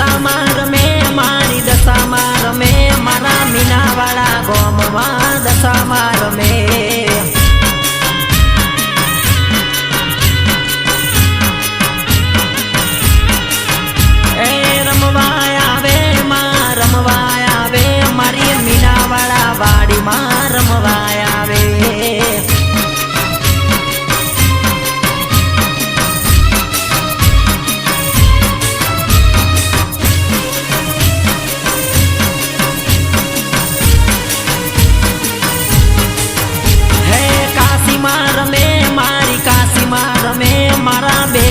હે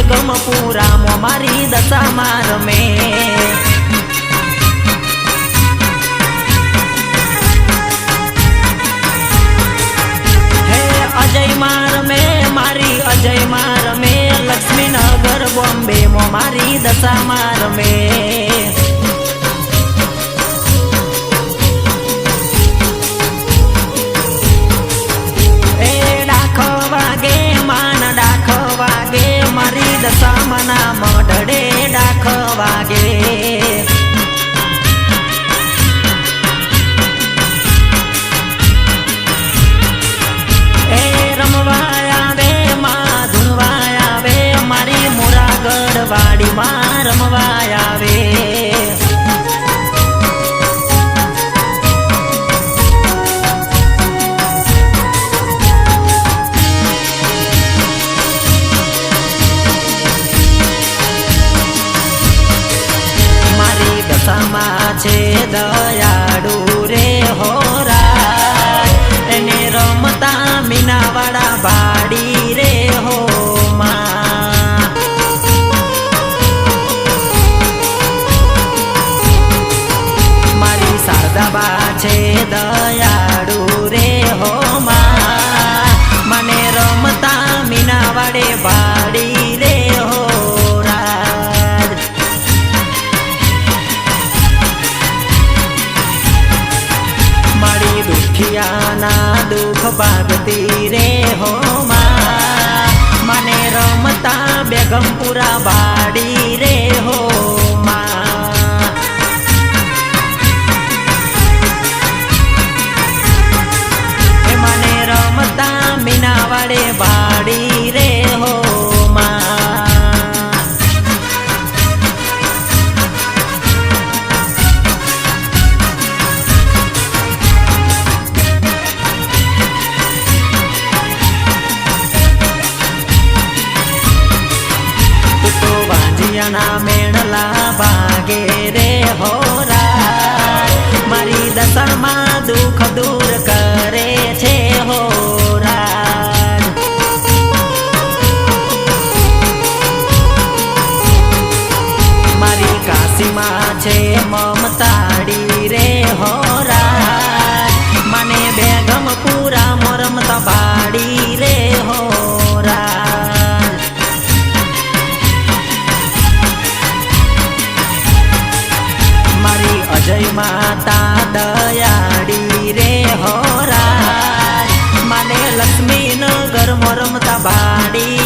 મારા પૂરા મારી દશામાં રમે હે અજયમાં રમે મારી અજયમાં રમે લક્ષ્મીનગર બોમ્બે મો મારી દશામાં રમે વાગે બાડી રે હો મારી શારદાબા છે દયાળુ રે હો મને રમતા મીનાવાડે બાડી રે દુખિયાના દુઃખ ભાગતી રે હો માં. મને રમતા બેગમપુરા બાડી વાંજિયાના મેણલા ભાગે રે હોરા મારી દસણમાં દુઃખ દૂર કરે છે હોરા મારી કાશીમાં છે મમતાડી રે હોરા મને બેગમ પૂરા મોરમતા બાડી અજય માતા દયાળી રે હોરા મને લક્ષ્મી નગર રમતા બાડી